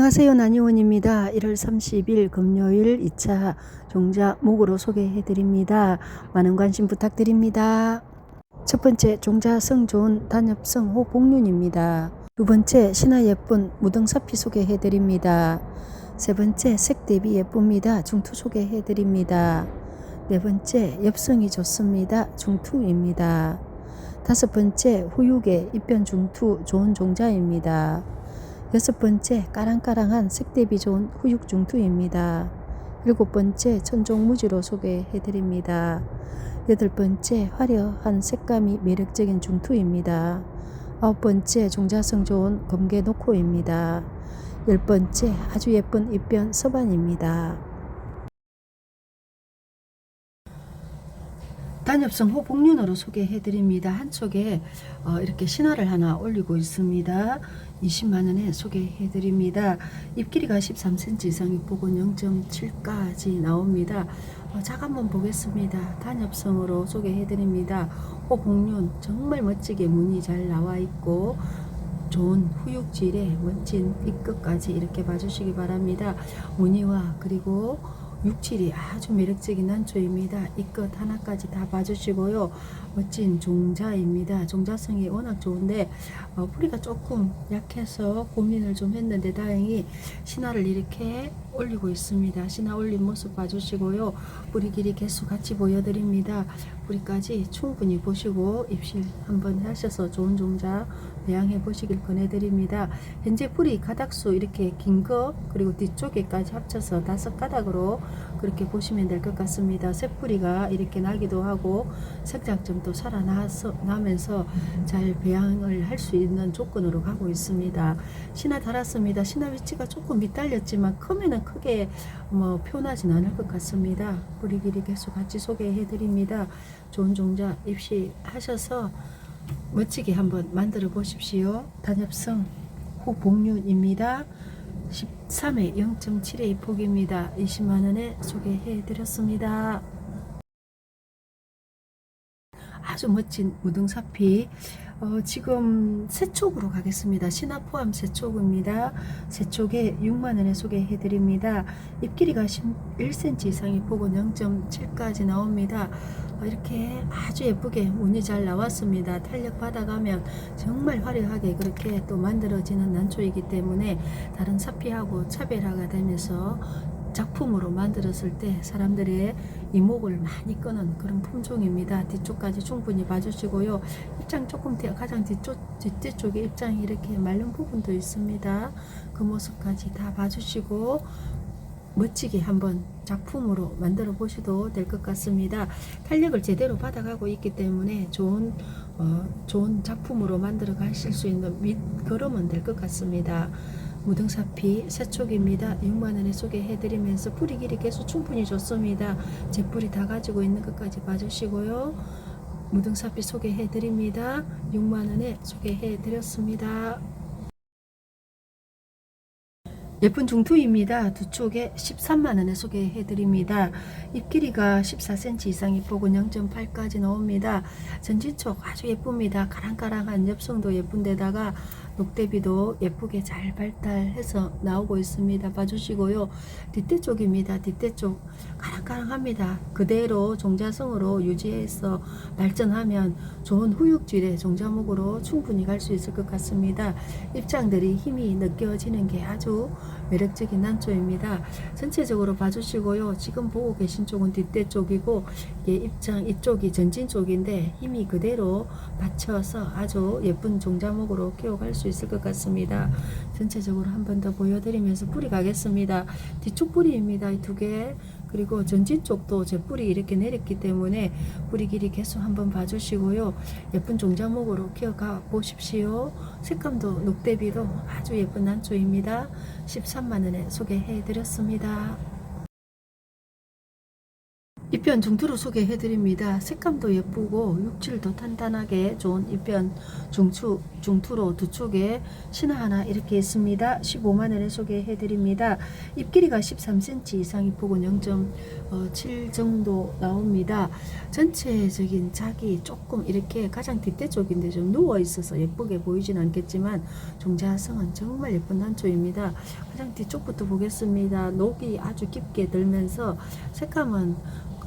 안녕하세요. 난이원입니다. 1월 30일 금요일 2차 종자 목으로 소개해 드립니다. 많은 관심 부탁드립니다. 첫 번째 종자성 좋은 단엽성 호복륜입니다. 두 번째 신화 예쁜 무등사피 소개해 드립니다. 세 번째 색 대비 예쁩니다. 중투 소개해 드립니다. 네 번째 엽성이 좋습니다. 중투입니다. 다섯 번째 후육의 입변 중투 좋은 종자입니다. 여섯 번째 까랑까랑한 색대비 좋은 후육 중투입니다. 일곱 번째 천종무지로 소개해 드립니다. 여덟 번째 화려한 색감이 매력적인 중투입니다. 아홉 번째 종자성 좋은 검게 노코입니다. 열 번째 아주 예쁜 입변 서반입니다. 단엽성 호복륜으로 소개해 드립니다. 한쪽에 어, 이렇게 신화를 하나 올리고 있습니다. 20만 원에 소개해 드립니다. 입 길이가 13cm 이상이 보곤 0.7까지 나옵니다. 어, 작 한번 보겠습니다. 단엽성으로 소개해 드립니다. 호복륜 정말 멋지게 무늬 잘 나와 있고 좋은 후육질의 멋진 입끝까지 이렇게 봐주시기 바랍니다. 무늬와 그리고 육질이 아주 매력적인 난초입니다. 이끝 하나까지 다 봐주시고요. 멋진 종자입니다. 종자성이 워낙 좋은데 어, 뿌리가 조금 약해서 고민을 좀 했는데 다행히 신화를 이렇게 올리고 있습니다. 신화 올린 모습 봐주시고요. 뿌리 길이 개수 같이 보여드립니다. 뿌리까지 충분히 보시고 입실 한번 하셔서 좋은 종자 배양해 보시길 권해드립니다. 현재 뿌리 가닥수 이렇게 긴 거 그리고 뒤쪽에까지 합쳐서 다섯 가닥으로 그렇게 보시면 될 것 같습니다. 새뿌리가 이렇게 나기도 하고 색장점도 살아나면서 잘 배양을 할 수 있는 조건으로 가고 있습니다. 신화 달았습니다. 신화 위치가 조금 밑달렸지만 크면은 크게 뭐 표현하진 않을 것 같습니다. 뿌리 길이 개수 같이 소개해 드립니다. 좋은 종자 입시하셔서 멋지게 한번 만들어 보십시오. 단엽성 후복륜입니다. 13회 0.7의 폭입니다. 20만원에 소개해 드렸습니다. 아주 멋진 무등사피 어, 지금 세촉으로 가겠습니다. 신화 포함 세촉입니다. 세촉에 6만원에 소개해 드립니다. 입 길이가 11cm 이상이 폭은 0.7까지 나옵니다. 어, 이렇게 아주 예쁘게 무늬 잘 나왔습니다. 탄력 받아가면 정말 화려하게 그렇게 또 만들어지는 난초이기 때문에 다른 사피하고 차별화가 되면서 작품으로 만들었을 때 사람들의 이목을 많이 끄는 그런 품종입니다. 뒤쪽까지 충분히 봐주시고요. 입장 조금 뒤, 가장 뒤쪽, 뒤쪽에 입장이 이렇게 마른 부분도 있습니다. 그 모습까지 다 봐주시고 멋지게 한번 작품으로 만들어 보셔도 될 것 같습니다. 탄력을 제대로 받아가고 있기 때문에 좋은 어, 좋은 작품으로 만들어 가실 수 있는 밑 걸음은 될 것 같습니다. 무등사피 세촉입니다. 6만원에 소개해드리면서 뿌리 길이 개수 충분히 좋습니다. 제 뿌리 다 가지고 있는 것까지 봐주시고요. 무등사피 소개해드립니다. 6만원에 소개해드렸습니다. 예쁜 중투입니다. 두 쪽에 13만원에 소개해드립니다. 입 길이가 14cm 이상이 폭은 0.8까지 나옵니다. 전진쪽 아주 예쁩니다. 가랑가랑한 엽성도 예쁜데다가 녹대비도 예쁘게 잘 발달해서 나오고 있습니다. 봐주시고요. 뒷대 쪽입니다. 뒷대 쪽 가랑가랑합니다. 그대로 종자성으로 유지해서 발전하면 좋은 후육질의 종자목으로 충분히 갈 수 있을 것 같습니다. 입장들이 힘이 느껴지는 게 아주 매력적인 난초입니다. 전체적으로 봐주시고요. 지금 보고 계신 쪽은 뒷대 쪽이고 예, 입장 이쪽이 전진 쪽인데 힘이 그대로 받쳐서 아주 예쁜 종자목으로 키워갈 수 있을 것 같습니다. 전체적으로 한 번 더 보여드리면서 뿌리 가겠습니다. 뒤쪽 뿌리입니다. 이 두 개. 그리고 전진 쪽도 제 뿌리 이렇게 내렸기 때문에 뿌리 길이 계속 한번 봐주시고요. 예쁜 종자목으로 키워가 보십시오. 색감도 녹대비도 아주 예쁜 난초입니다. 13만원에 소개해 드렸습니다. 입변 중투로 소개해드립니다. 색감도 예쁘고 육질도 탄탄하게 좋은 입변 중투, 중투로 두 쪽에 신화 하나 이렇게 있습니다. 15만원에 소개해드립니다. 입길이가 13cm 이상 입폭은 0.7 정도 나옵니다. 전체적인 작이 조금 이렇게 가장 뒷대 쪽인데 좀 누워있어서 예쁘게 보이진 않겠지만 종자성은 정말 예쁜 난초입니다. 가장 뒤쪽부터 보겠습니다. 녹이 아주 깊게 들면서 색감은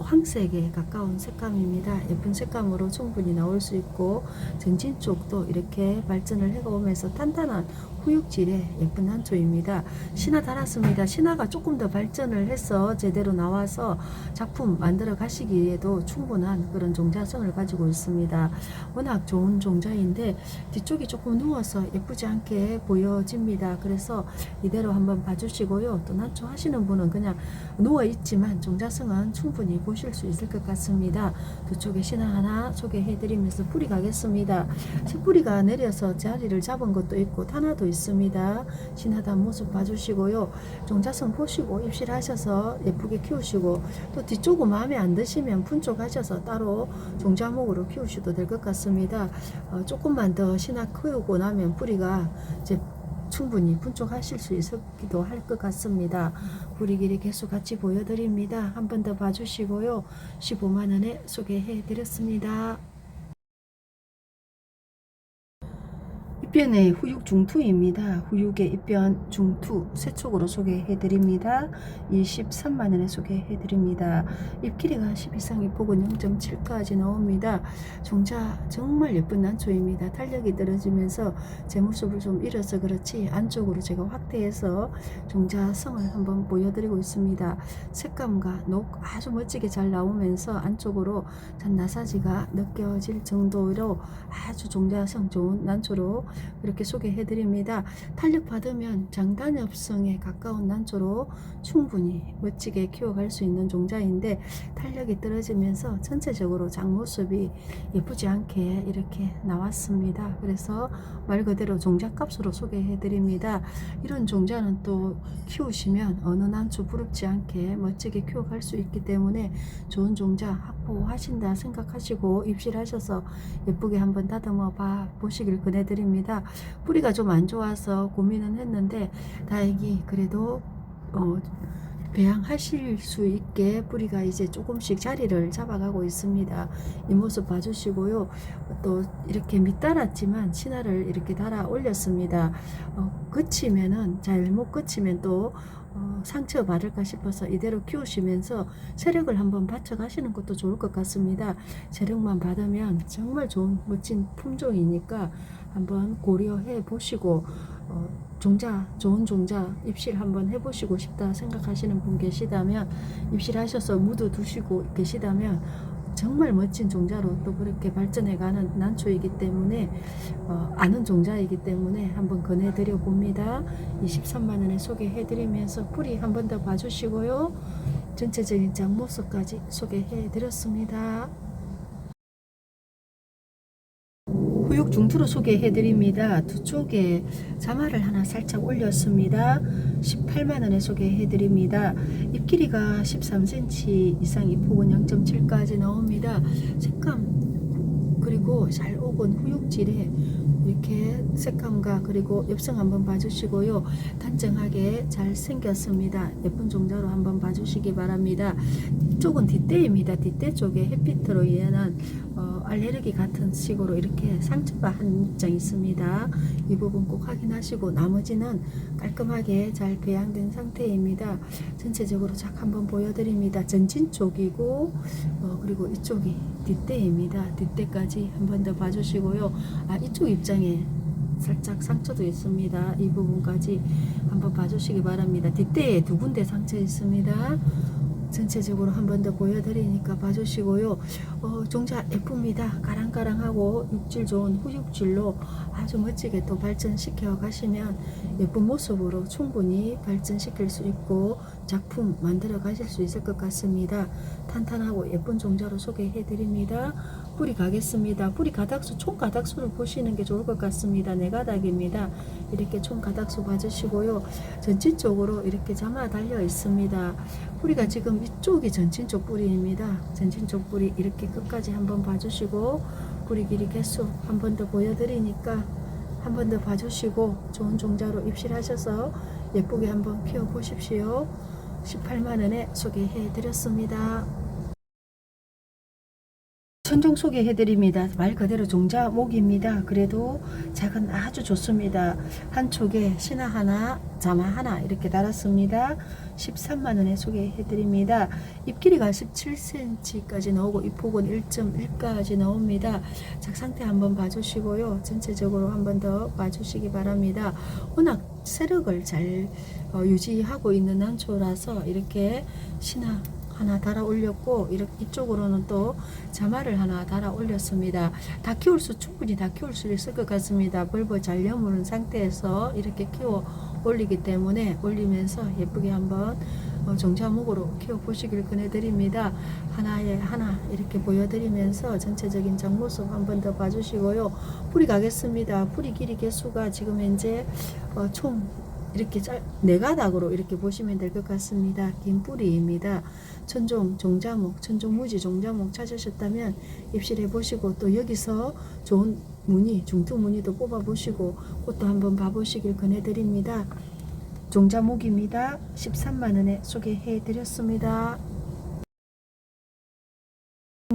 황색에 가까운 색감입니다. 예쁜 색감으로 충분히 나올 수 있고 전진 쪽도 이렇게 발전을 해가오면서 탄탄한 후육질의 예쁜 한초입니다. 신화 달았습니다. 신화가 조금 더 발전을 해서 제대로 나와서 작품 만들어 가시기에도 충분한 그런 종자성을 가지고 있습니다. 워낙 좋은 종자인데 뒤쪽이 조금 누워서 예쁘지 않게 보여집니다. 그래서 이대로 한번 봐주시고요. 또 난초 하시는 분은 그냥 누워 있지만 종자성은 충분히 보실 수 있을 것 같습니다. 두 쪽에 신화 하나 소개해드리면서 뿌리 가겠습니다. 씨뿌리가 내려서 자리를 잡은 것도 있고 탄화도 있습니다. 신하단 모습 봐주시고요. 종자성 보시고 입실하셔서 예쁘게 키우시고 또 뒤쪽은 마음에 안 드시면 분쪽 하셔서 따로 종자목으로 키우셔도 될 것 같습니다. 어, 조금만 더 신화 키우고 나면 뿌리가 이제 충분히 분촉하실 수 있기도 할 것 같습니다. 뿌리 길이 계속 같이 보여드립니다. 한 번 더 봐주시고요. 15만원에 소개해 드렸습니다. 입변의 후육 중투입니다. 후육의 입변 중투 세촉으로 소개해 드립니다. 23만 원에 소개해 드립니다. 입 길이가 10 이상 입폭은 0.7까지 나옵니다. 종자 정말 예쁜 난초입니다. 탄력이 떨어지면서 제 모습을 좀 잃어서 그렇지 안쪽으로 제가 확대해서 종자성을 한번 보여드리고 있습니다. 색감과 녹 아주 멋지게 잘 나오면서 안쪽으로 잔나사지가 느껴질 정도로 아주 종자성 좋은 난초로 이렇게 소개해 드립니다. 탄력 받으면 장단엽성에 가까운 난초로 충분히 멋지게 키워갈 수 있는 종자인데 탄력이 떨어지면서 전체적으로 장 모습이 예쁘지 않게 이렇게 나왔습니다. 그래서 말 그대로 종자값으로 소개해 드립니다. 이런 종자는 또 키우시면 어느 난초 부럽지 않게 멋지게 키워갈 수 있기 때문에 좋은 종자 확보하신다 생각하시고 입실하셔서 예쁘게 한번 다듬어 봐 보시길 권해드립 니다. 뿌리가 좀 안 좋아서 고민은 했는데 다행히 그래도 어, 배양하실 수 있게 뿌리가 이제 조금씩 자리를 잡아가고 있습니다. 이 모습 봐주시고요. 또 이렇게 밑달았지만 신화를 이렇게 달아 올렸습니다. 어, 그치면은 잘못 그치면 또 어, 상처 받을까 싶어서 이대로 키우시면서 세력을 한번 받쳐 가시는 것도 좋을 것 같습니다. 세력만 받으면 정말 좋은 멋진 품종이니까 한번 고려해 보시고 어, 종자 좋은 종자 입실 한번 해보시고 싶다 생각하시는 분 계시다면 입실하셔서 묻어 두시고 계시다면 정말 멋진 종자로 또 그렇게 발전해가는 난초이기 때문에 어, 아는 종자이기 때문에 한번 권해드려 봅니다. 23만 원에 소개해드리면서 뿌리 한 번 더 봐주시고요. 전체적인 장 모습까지 소개해드렸습니다. 후육 중투로 소개해드립니다. 두 쪽에 자마를 하나 살짝 올렸습니다. 18만원에 소개해드립니다. 입길이가 13cm 이상 입폭은 0.7까지 나옵니다. 색감 그리고 잘 오건 후육질에 이렇게 색감과 그리고 엽성 한번 봐주시고요. 단정하게 잘 생겼습니다. 예쁜 종자로 한번 봐주시기 바랍니다. 이쪽은 뒷대입니다. 뒷대 쪽에 햇빛으로 인한 어, 알레르기 같은 식으로 이렇게 상처가 한 장 있습니다. 이 부분 꼭 확인하시고 나머지는 깔끔하게 잘 배양된 상태입니다. 전체적으로 작 한번 보여드립니다. 전진 쪽이고 어, 그리고 이쪽이 뒷대입니다. 뒷대까지 한 번 더 봐주시고요. 아 이쪽 입장에 살짝 상처도 있습니다. 이 부분까지 한번 봐주시기 바랍니다. 뒷대에 두 군데 상처 있습니다. 전체적으로 한 번 더 보여드리니까 봐주시고요. 어, 종자 예쁩니다. 가랑가랑하고 육질 좋은 후육질로 아주 멋지게 또 발전시켜 가시면 예쁜 모습으로 충분히 발전시킬 수 있고 작품 만들어 가실 수 있을 것 같습니다. 탄탄하고 예쁜 종자로 소개해 드립니다. 뿌리 가겠습니다. 뿌리 가닥수 총 가닥수를 보시는 게 좋을 것 같습니다. 네 가닥입니다. 이렇게 총 가닥수 봐주시고요. 전진 쪽으로 이렇게 자마 달려 있습니다. 뿌리가 지금 이쪽이 전진 쪽 뿌리입니다. 전진 쪽 뿌리 이렇게 끝까지 한번 봐주시고 뿌리 길이 개수 한 번 더 보여드리니까 한 번 더 봐주시고 좋은 종자로 입실하셔서 예쁘게 한번 키워 보십시오. 18만 원에 소개해 드렸습니다. 천종 소개해드립니다. 말 그대로 종자목입니다. 그래도 작은 아주 좋습니다. 한쪽에 신화 하나, 자마 하나 이렇게 달았습니다. 13만원에 소개해드립니다. 잎 길이가 17cm까지 나오고 잎폭은 1.1까지 나옵니다. 작 상태 한번 봐주시고요. 전체적으로 한번 더 봐주시기 바랍니다. 워낙 세력을 잘 어, 유지하고 있는 한초라서 이렇게 신화 하나 달아 올렸고 이렇게 이쪽으로는 또 자마를 하나 달아 올렸습니다. 다 키울 수 충분히 다 키울 수 있을 것 같습니다. 벌벌 잘 여무는 상태에서 이렇게 키워 올리기 때문에 올리면서 예쁘게 한번 어, 종자목으로 키워 보시길 권해드립니다. 하나에 하나 이렇게 보여드리면서 전체적인 장모습 한 번 더 봐주시고요. 뿌리 가겠습니다. 뿌리 길이 개수가 지금 현재 어, 총 이렇게 짤, 네 가닥으로 이렇게 보시면 될 것 같습니다. 긴 뿌리입니다. 천종, 종자목, 천종 무지, 종자목 찾으셨다면 입실해 보시고 또 여기서 좋은 무늬, 중투 무늬도 뽑아 보시고 그것도 한번 봐 보시길 권해 드립니다. 종자목입니다. 13만 원에 소개해 드렸습니다.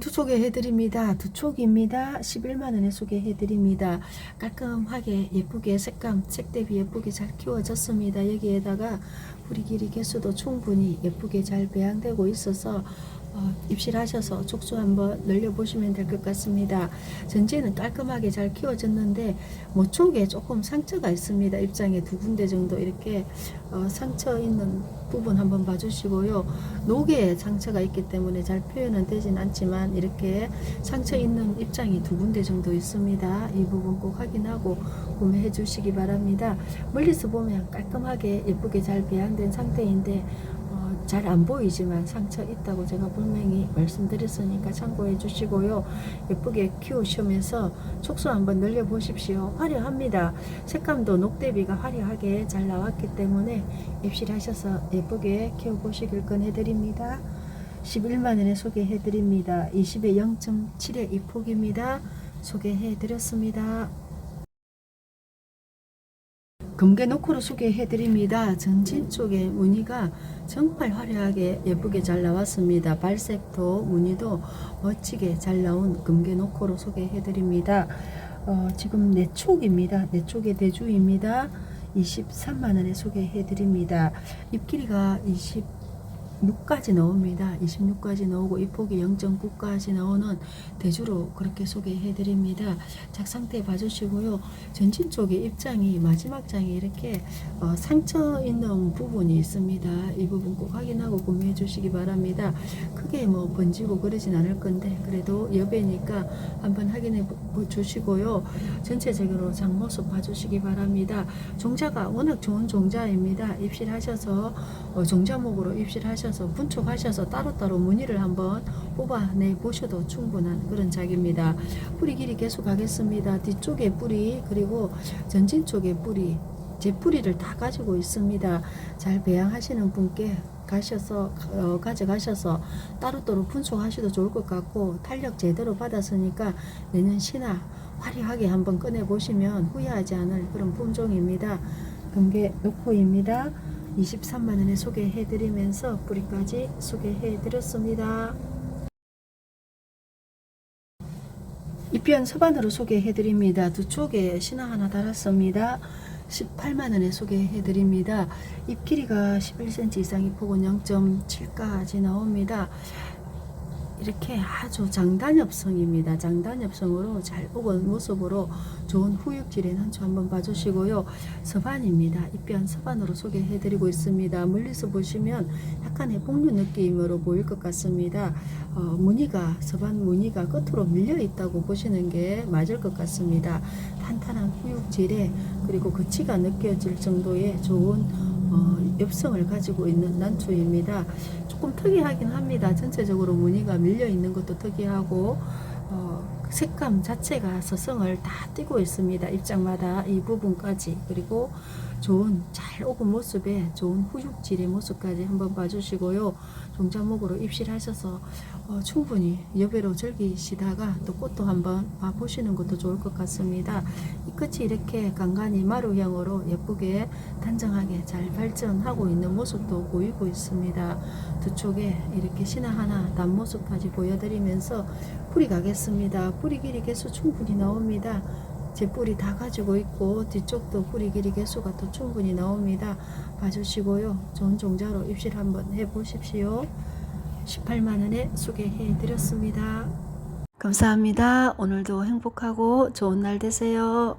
두 소개해드립니다. 두 촉입니다. 11만원에 소개해드립니다. 깔끔하게 예쁘게 색감, 색 대비 예쁘게 잘 키워졌습니다. 여기에다가 뿌리 길이 개수도 충분히 예쁘게 잘 배양되고 있어서 어, 입실하셔서 촉수 한번 늘려보시면 될 것 같습니다. 전체는 깔끔하게 잘 키워졌는데 모촉에 조금 상처가 있습니다. 입장에 두 군데 정도 이렇게 어, 상처 있는 부분 한번 봐주시고요. 녹에 상처가 있기 때문에 잘 표현은 되진 않지만 이렇게 상처 있는 입장이 두 군데 정도 있습니다. 이 부분 꼭 확인하고 구매해 주시기 바랍니다. 멀리서 보면 깔끔하게 예쁘게 잘 배양된 상태인데 어, 잘 안 보이지만 상처 있다고 제가 분명히 말씀드렸으니까 참고해 주시고요. 예쁘게 키우시면서 촉수 한번 늘려 보십시오. 화려합니다. 색감도 녹 대비가 화려하게 잘 나왔기 때문에 입실하셔서 예쁘게 키워 보시길 권해드립니다. 11만원에 소개해드립니다. 20에 0.7의 입폭입니다. 소개해드렸습니다. 금괴 노코로 소개해드립니다. 전진 쪽에 무늬가 정말 화려하게 예쁘게 잘 나왔습니다. 발색도 무늬도 멋지게 잘 나온 금괴 노코로 소개해 드립니다. 어, 지금 내 촉입니다. 내 촉의 대주입니다. 23만원에 소개해 드립니다. 잎길이가 26까지 나옵니다. 26까지 나오고 잎폭이 0.9까지 나오는 대주로 그렇게 소개해 드립니다. 작 상태 봐주시고요. 전진 쪽에 입장이 마지막 장에 이렇게 어, 상처 있는 부분이 있습니다. 이 부분 꼭 확인하고 구매해 주시기 바랍니다. 크게 뭐 번지고 그러진 않을 건데 그래도 여배니까 한번 확인해 보- 주시고요. 전체적으로 장 모습 봐주시기 바랍니다. 종자가 워낙 좋은 종자입니다. 입실하셔서 어, 종자목으로 입실하셔서 분촉하셔서 따로따로 무늬를 한번 뽑아내 보셔도 충분한 그런 작입니다. 뿌리 길이 계속 가겠습니다. 뒤쪽에 뿌리 그리고 전진 쪽에 뿌리 제 뿌리를 다 가지고 있습니다. 잘 배양하시는 분께 가셔서 어, 가져가셔서 따로따로 분촉하셔도 좋을 것 같고 탄력 제대로 받았으니까 내년 신화 화려하게 한번 꺼내 보시면 후회하지 않을 그런 품종입니다. 금괴 노코입니다. 23만 원에 소개해 드리면서 뿌리까지 소개해 드렸습니다. 입변 서반으로 소개해 드립니다. 두 쪽에 신화 하나 달았습니다. 18만 원에 소개해 드립니다. 잎 길이가 11cm 이상, 잎폭은 0.7까지 나옵니다. 이렇게 아주 장단엽성입니다. 장단엽성으로 잘 뽑은 모습으로 좋은 후육질의 한초 한번 봐주시고요. 서반입니다. 입변 서반으로 소개해드리고 있습니다. 멀리서 보시면 약간의 복류 느낌으로 보일 것 같습니다. 어, 무늬가 서반 무늬가 끝으로 밀려 있다고 보시는 게 맞을 것 같습니다. 탄탄한 후육질에 그리고 거치가 느껴질 정도의 좋은 어, 엽성을 가지고 있는 난초입니다. 조금 특이하긴 합니다. 전체적으로 무늬가 밀려 있는 것도 특이하고 어, 색감 자체가 서성을 다 띠고 있습니다. 입장마다 이 부분까지 그리고 좋은 잘 오은 모습에 좋은 후육질의 모습까지 한번 봐주시고요. 종자목으로 입실하셔서 어, 충분히 여배로 즐기시다가 또 꽃도 한번 봐보시는 것도 좋을 것 같습니다. 이 끝이 이렇게 간간히 마루형으로 예쁘게 단정하게 잘 발전하고 있는 모습도 보이고 있습니다. 두 쪽에 이렇게 신화 하나 단 모습까지 보여드리면서 뿌리 가겠습니다. 뿌리 길이 개수 충분히 나옵니다. 제 뿌리 다 가지고 있고 뒤쪽도 뿌리 길이 개수가 또 충분히 나옵니다. 봐주시고요. 좋은 종자로 입실 한번 해보십시오. 18만원에 소개해 드렸습니다. 감사합니다. 오늘도 행복하고 좋은 날 되세요.